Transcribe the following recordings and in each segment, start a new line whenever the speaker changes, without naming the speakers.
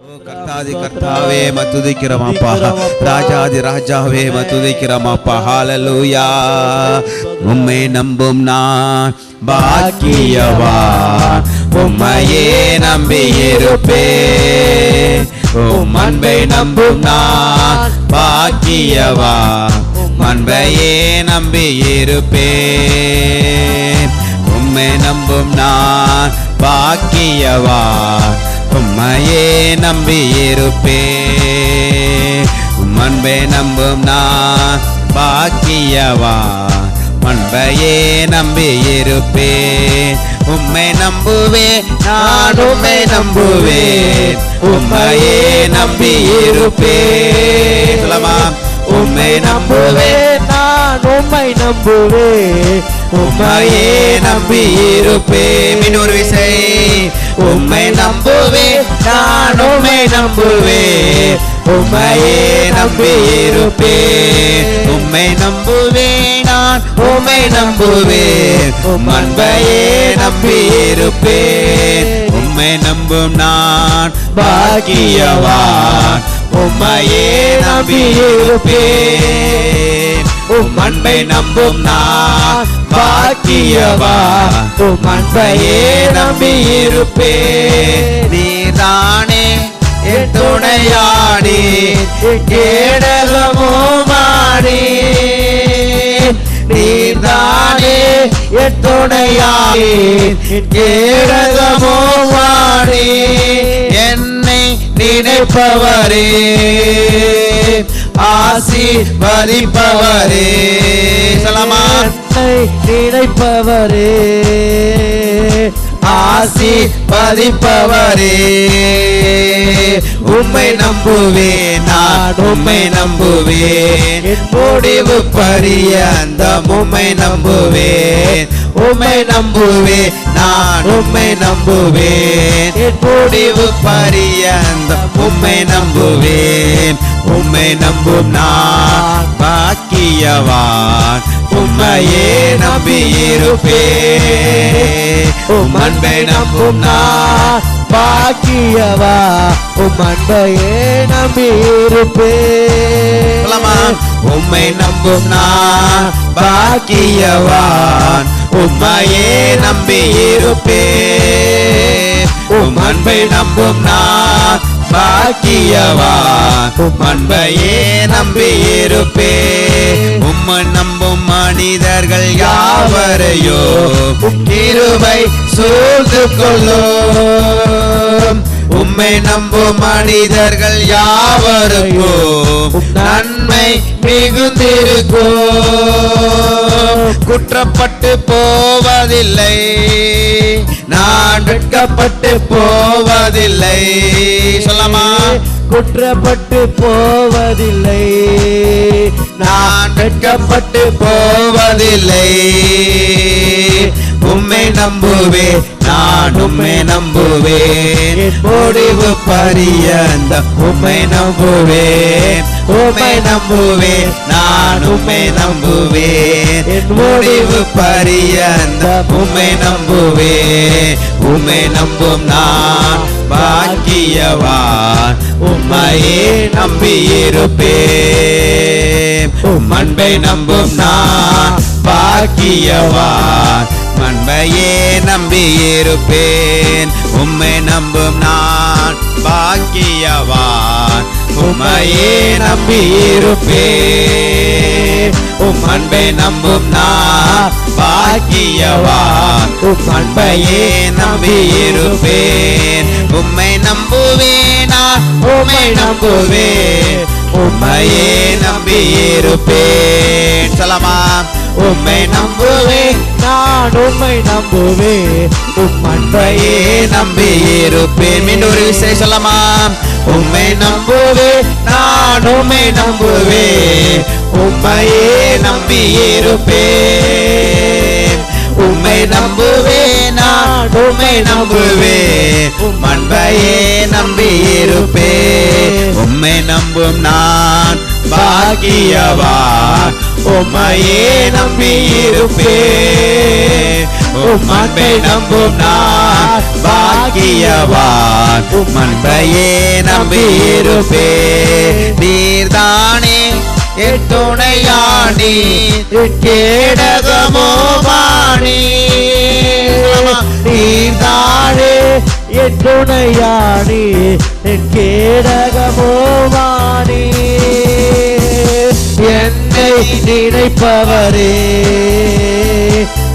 கர்த்தாதி கர்த்தாவே மத்துதிக்கிறோமாப்பா ராஜாதி ராஜாவே மத்துதிக்கிறோம் ஹாலலூயா உம்மை நம்பும் நான் பாக்கியவா உம்மையே நம்பி இருப்பே உம் அன்பை நம்பும் நான் பாக்கியவா அன்பையே நம்பி இருப்பே உம்மை நம்பும் நான் பாக்கியவா உம்மையே நம்பி இருப்பே உம் அன்பை நம்பும் நான் பாக்கியவா? அன்பையே நம்பி இருப்பே உம்மை நம்புவே நான் உம்மை நம்புவே உம்மையே நம்பி இருப்பே உம்மை நம்புவே
நான் உம்மை நம்புவே
உம்மையே நம்பி இருப்பே இன்னொரு விசை. உம்மை நம்புவே நான் உம்மை நம்புவே. உம்மையே நம்பி இருப்பே உம்மை நம்புவே நான் உம்மை நம்புவேன். உம் அன்பையே நம்பி இருப்பே உம்மை நம்பும் நான் பாக்கியவான். உம்மையே நம்பி இருப்பேன். உம் அன்பை நம்பும் நான் பாக்கியவா? உம் அன்பையே நம்பி இருப்பேன். நீதானே என் துணையாடி கேடகமோ மாடி நீதானே என் துணையாடி கேடகமோ மாடி என்னை நினைப்பவரே ஆசீர்வதிப்பவரே. சலமா
என்னை நினைப்பவரே
ஆசீர்வதிப்பவரே. உம்மை நம்புவேன் நான் உம்மை நம்புவேன். முடிவு பரியந்த உம்மை நம்புவேன். உம்மை நம்புவேன் நான் உம்மை நம்புவேன். முடிவு பரியந்த உம்மை நம்புவேன். உம்மை நம்பும் நான் பாக்கியவான். உம்மையே நம்பி இருப்பேன் உம் அன்பை நம்பும் நான்
பாக்கியவா. உம் அன்பையே நம்பி
சொல்லலாமா?
இருப்பேன்
உம்மை நம்பும் நான் பாக்கியவான். உம்மையே நம்பி இருப்பேன். உம் அன்பை நம்பும் நான் பாக்கியவா. உம் அன்பையே நம்பி இருப்பேன். உம்மை நம்பும் மனிதர்கள் யாவரையோ. கிருபை சூழ்ந்து கொள்ளும். உம்மை நம்பும் மனிதர்கள் யாவருக்கும். நன்மை மிகுந்திருக்கும். குற்றப்பட்டு போவதில்லை. நான் வெட்கப்பட்டு போவதில்லை. சொல்லமா?
குற்றப்பட்டு போவதில்லை.
நான் வெட்கப்பட்டு போவதில்லை. உம்மை நம்புவே நான் உம்மை நம்புவேன். முடிவு பரியந்த உம்மை நம்புவேன். உம்மை நம்புவேன். நான் உம்மை நம்புவேன். முடிவு பரியந்த உம்மை நம்புவேன். உம்மை நம்பும் நான் பாக்கியவான். உம்மையே நம்பியிருப்பேன். உம் அன்பை நம்பும் நான் பாக்கியவான். அன்பையே நம்பியிருப்பேன் உம்மை நம்பும் நான் பாக்கியவான். உம்மையே நம்பியிருப்பேன் உம் அன்பை நம்பும் நான் பாக்கியவான். உம் அன்பையே நம்பியிருப்பேன் உம்மை நம்புவேன்? நான் உம்மை நம்புவேன். உம்மையே நம்பியிருப்பேன் சொல்லமா உம்மை நம்ப நம்புவேன்
நான் உண்மை நம்புவேன் உம்
அன்பையே நம்பி இருப்பேன். மீண்டும் ஒரு விஷயம் சொல்லமா உண்மை நம்புவேன் நான் உண்மை நம்புவேன் உண்மையே நம்பி இருப்பேன். உண்மை நம்புவேன் நான் உண்மை நம்புவேன் உம் அன்பையே நம்பி இருப்பேன். உண்மை நம்பும் நான் பாக்கியவான். உம்மையே நம்பியிருப்பே உம் அன்பை நம்பும் நான் பாக்கியவான். உம் அன்பையே நம்பியிருப்பே நீர்தானே என் துணையாணி கேடகமோ வாணி
நீர்தானே என் துணையாணி கேடகமோ கேடகமோவானி என் நினைப்பவரே.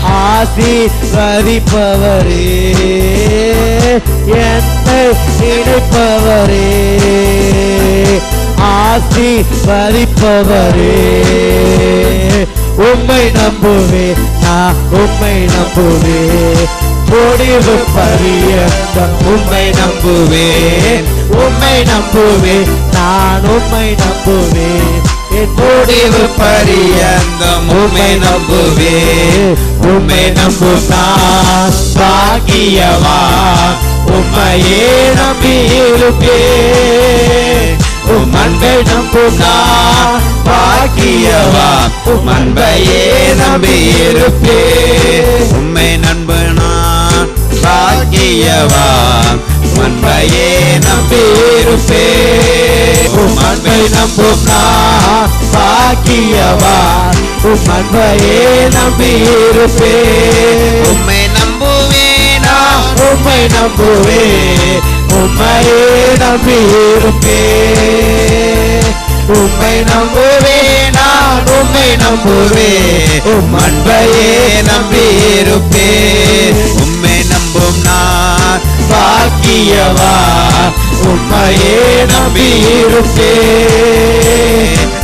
ஆசீர்வதிப்பவரே. என்னை நினைப்பவரே. ஆசீர்வதிப்பவரே. உம்மை நம்புவே நான் உம்மை நம்புவே. முடிவு பரியந்த
உம்மை நம்புவே.
உம்மை நம்புவே நான் உம்மை நம்புவே.
முடிவு பரியந்தம் உம்மை நம்புவே உம்மை நம்பும் நான் பாக்கியவா உம்மையே நம்பியிருப்பே உம் அன்பை நம்பும் நான் பாக்கியவா உம் அன்பையே நம்பியிருப்பே உம்மை நண்பு நான் பாக்கியவா அன்பையே நம்பியிருப்பே உம் அன்பை நம்பும் நான் பாக்கியவா. உம் அன்பையே நம்பியிருப்பே உம்மை நம்புவேனா? உம்மை நம்புவே. உம்மையே நம்பியிருப்பே உம்மை நம்புவே நான் உம்மை நம்புவே. உம் அன்பையே நம்பியிருப்பே உம்மை நம்பும் நான் பாக்கியவா? உம்மையே நம்பியிருப்பே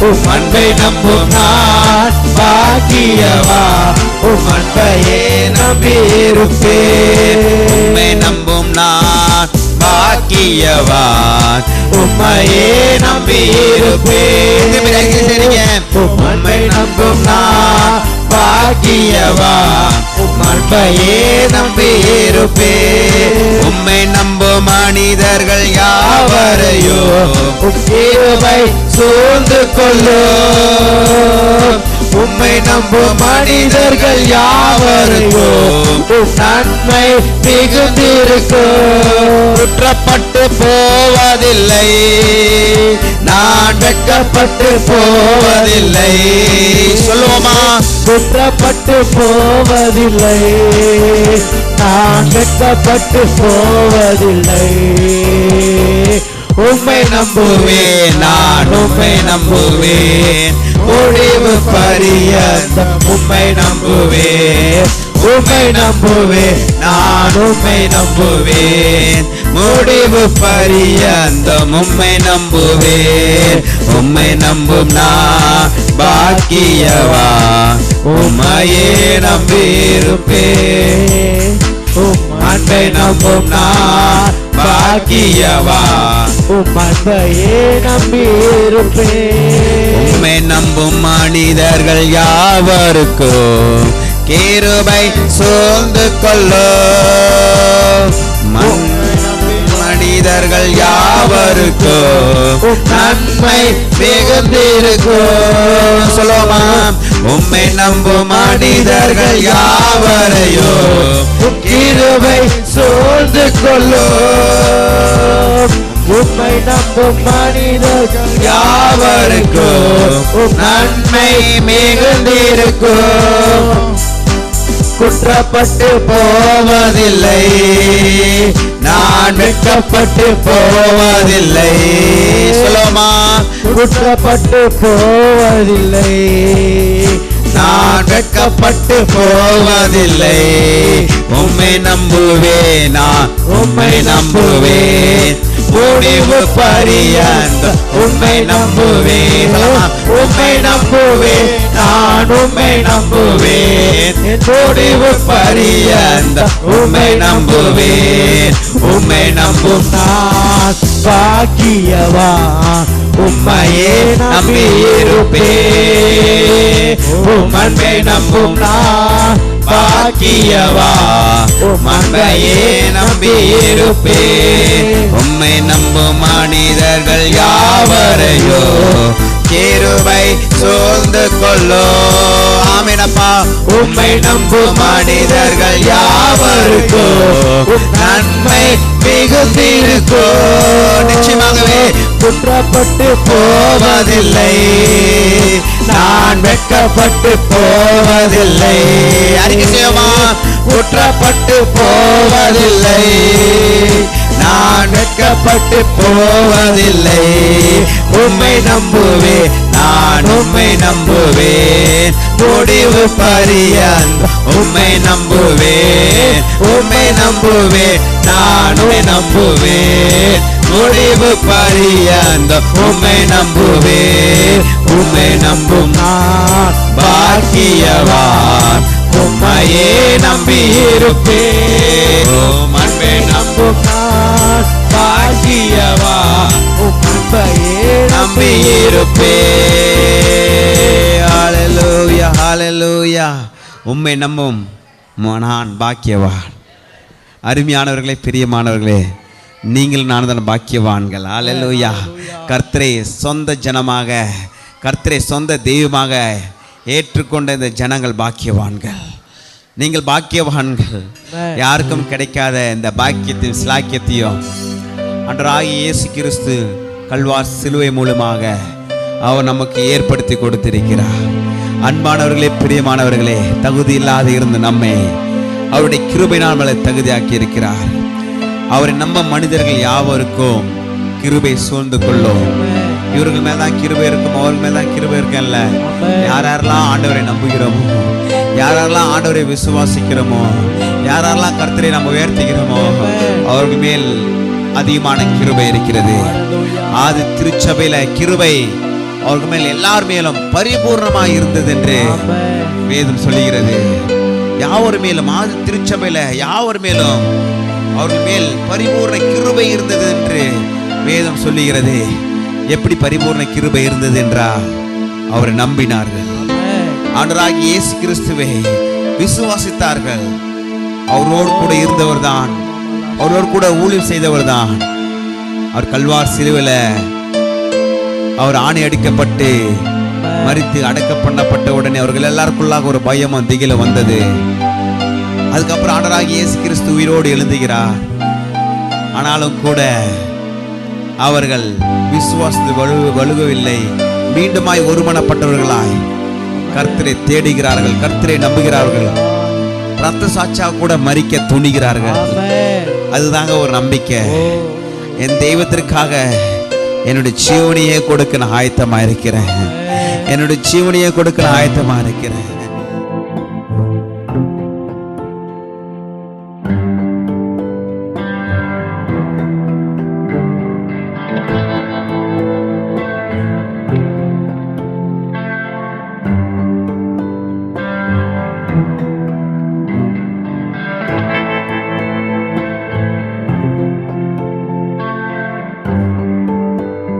உம் அன்பை நம்பும் நான் பாக்கியவா? உம் அன்பையே நம்பியிருப்பே. உம்மை நம்பும் நான் பாக்கியவான் உம்மையே நம்பியிருப்பேன் உம்மை நம்பும் நான் பாக்கியவா? மல்பையே அன்பையே நம்பியிருப்பே உம்மை நம்பும் மனிதர்கள் யாவரையோ. கிருபை சூழ்ந்து கொள்ளும் உம்மை நம்பும் மனிதர்கள் யாவரையோ நன்மை மிகுந்திருக்கும். குற்றப்பட்டு போவதில்லை. நான் வெட்கப்பட்டு போவதில்லை. சொல்லுவோமா?
குற்றப்பட்டு போவதில்லை. நான் வெட்கப்பட்டு போவதில்லை. உம்மை
நம்புவேன் நான் உம்மை நம்புவேன். முடிவு பரியந்தம் உம்மை நம்புவேன். உம்மை நம்புவேன் நான் உம்மை நம்புவேன். முடிவு பரியந்தம் உம்மை நம்புவேன். உம்மை நம்பும் நான் பாக்கியவா? உம்மையே நம்பியிருப்பேன். அன்பை நம்பும் நான் பாக்கியவா?
உம் அன்பையே நம்பியிருப்பேன்.
உம்மை நம்பும் மனிதர்கள் யாவருக்கும் கிருபை சூழ்ந்து கொள்ளும் மண் மனிதர்கள் யாவருக்கும் நன்மை மிகுந்திருக்கும் சொல்லுவோமா? உம்மை நம்பும் மனிதர்கள் யாவரையோ கிருபை சூழ்ந்து கொள்ளும்
உம்மை நம்பும் மனிதர்கள்
யாவருக்கும் நன்மை மிகுந்திருக்கும் குற்றப்பட்டு போவதில்லை. நான் வெட்கப்பட்டு போவதில்லை. சொல்லுமா
குற்றப்பட்டு போவதில்லை.
நான் வெட்கப்பட்டு போவதில்லை. உம்மை நம்புவேன்? நான் உம்மை நம்புவேன். முடிவு பரியந்த உண்மை நம்புவேன். உண்மை நம்புவேன். நான் உண்மை நம்புவேன். முடிவு பரியந்த உண்மை நம்புவேன். உண்மை நம்பும் நான்
பாக்கியவா.
உண்மையே நம்பியிருப்பே உம் அன்பை நம்பும் நான் பாக்கியவா. உம் அன்பையே நம்பியிருப்பே. உம்மை நம்பும் மனிதர்கள் யாவரையோ கிருபை சூழ்ந்து கொள்ளோ. ஆமினப்பா உம்மை நம்பும் மனிதர்கள் யாவருக்கோ நன்மை மிகுந்திருக்கோ. நிச்சயமாகவே
குற்றப்பட்டு
போவதில்லை. நான் வெட்கப்பட்டு போவதில்லை. அறிக்கை செய்வோமா? குற்றப்பட்டு போவதில்லை. நான் வெட்கப்பட்டு போவதில்லை. உம்மை நம்புவே நான் உம்மை நம்புவேன். முடிவு பரியன் உம்மை நம்புவேன். உம்மை நம்புவேன் நான் உம்மை நம்புவேன். முடிவு பரியந்த உம்மை நம்புவேன். உம்மை நம்பும் நான் பாக்கியவான். உம்மையே நம்பி இருப்பேன் உம் அன்பை நம்பும் நான் நம்பி இருப்பேன் ஹalleluya ஹalleluya. உம்மை நம்பும் நான் பாக்கியவான். அருமையானவர்களே பிரியமானவர்களே நீங்கள் நான் தான் பாக்கியவான்கள். ஹalleluya. கர்த்தரை சொந்த ஜனமாக கர்த்தரை சொந்த தெய்வமாக ஏற்றுக்கொண்ட இந்த ஜனங்கள் பாக்கியவான்கள். நீங்கள் பாக்கியவான்கள். யாருக்கும் கிடைக்காத இந்த பாக்கியத்தையும் சிலாக்கியத்தையும் அன்றாகி இயேசு கிறிஸ்து கல்வார் சிலுவை மூலமாக அவர் நமக்கு ஏற்படுத்தி கொடுத்திருக்கிறார். அன்பானவர்களே பிரியமானவர்களே தகுதி இல்லாத இருந்த நம்மை அவருடைய கிருபையினால் நம்மளை தகுதியாக்கி இருக்கிறார். அவரை நம்ம மனிதர்கள் யாவருக்கும் கிருபை சூழ்ந்து கொள்ளும். இவர்கள் மேல தான் கிருபை இருக்கும் அவர்கள் மேல தான் கிருபை இருக்கும்ல. யார் யாரெல்லாம் ஆண்டவரை நம்புகிறோமோ யாரெல்லாம் ஆண்டவரை விசுவாசிக்கிறோமோ யாரெல்லாம் கர்த்தரை நம்ம உயர்த்திக்கிறோமோ அவருக்கு மேல் அதிகமான கிருபை இருக்கிறது. அது திருச்சபையில கிருபை அவருக்கு மேல் எல்லார் மேலும் பரிபூர்ணமா இருந்தது என்று வேதம் சொல்லுகிறது. யாவர் மேலும் ஆது திருச்சபையில யாவர் மேலும் அவர்கள் மேல் பரிபூர்ண கிருபை இருந்தது என்று வேதம் சொல்லுகிறது. எப்படி பரிபூர்ண கிருபை இருந்தது என்றா? அவரை நம்பினார்கள். ஆண்டராகி இயேசு கிறிஸ்துவை விசுவாசித்தார்கள். அவரோடு கூட இருந்தவர் தான் அவரோடு கூட ஊழியம் செய்தவர்தான். அவர் கல்வார் சிலுவில் அவர் ஆணை அடிக்கப்பட்டு மறித்து அடக்க பண்ணப்பட்ட உடனே அவர்கள் எல்லாருக்குள்ளாக ஒரு பயமும் திகில வந்தது. அதுக்கப்புறம் ஆண்டராகி இயேசு கிறிஸ்து உயிரோடு எழுந்துகிறார். ஆனாலும் கூட அவர்கள் விசுவாசத்து வலு வலுகவில்லை மீண்டுமாய் ஒருமனப்பட்டவர்களாய். கர்த்தரை தேடுகிறார்கள் கர்த்தரை நம்புகிறார்கள். ரத்த சாட்சா கூட மறிக்க துணிகிறார்கள். அதுதாங்க ஒரு நம்பிக்கை. என் தெய்வத்திற்காக என்னுடைய ஜீவனையே கொடுக்க நான் ஆயத்தமா இருக்கிறேன். என்னுடைய ஜீவனையே கொடுக்க நான் ஆயத்தமா இருக்கிறேன்.